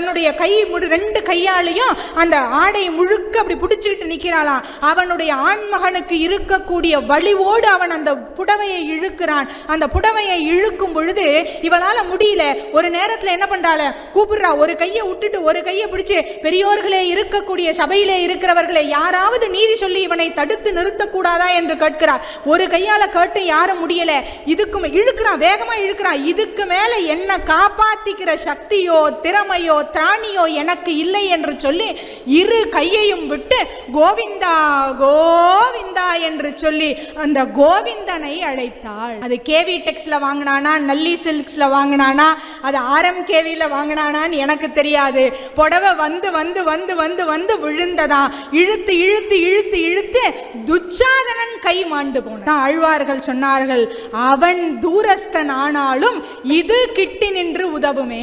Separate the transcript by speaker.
Speaker 1: தன்னுடைய கை முழு ரெண்டு கையாலையும் அந்த ஆடை முழுக்க அப்படி பிடிச்சிட்டு நிற்கிறாளாம் அவனுடைய ஆண்மகனுக்கு இருக்கக்கூடிய வழிவோடு அவன் அந்த புடவையை இழுக்கிறான். அந்த புடவையை இழுக்கும் பொழுது இவளால முடியல. ஒரு நேரத்துல என்ன பண்றாள? கூப்பிடுறா. ஒரு கையை விட்டுட்டு ஒரு கையை பிடிச்சி பெரியோர்களே இருக்கக்கூடிய சபையிலே இருக்கிறவர்களே யாராவது நீதி சொல்லி இவனை தடுத்து நிறுத்தக்கூடாதா என்று கேட்கிறார். ஒரு கையால கேட்டு யாரும் முடியல. இதுக்கு இழுக்கிறான். வேகமா இழுக்கிறான். இதுக்கு மேல என்ன காப்பாத்திக்கிற சக்தியோ திறமையோ திராணியோ எனக்கு இல்லை என்று சொல்லி இரு கையையும் விட்டு கோவிந்தா கோவிந்தா என்று சொல்லி அந்த கோவிந்தனை அழைத்தாள். அது கேவி டெக்ஸ்ல வாங்கினானா நல்லி சில்க்ஸ்ல வாங்கினானா அது ஆரம் கேவியில வாங்கினானான்னு எனக்கு தெரியாது. புடவை வந்து வந்து வந்து வந்து வந்து விழுந்ததா? இழுத்து இழுத்து இழுத்து இழுத்து துச்சாதனன் கை மாண்டு போன. ஆழ்வார்கள் சொன்னார்கள் அவன் தூரஸ்தன் ஆனாலும் இது கிட்டி நின்று உதவுமே.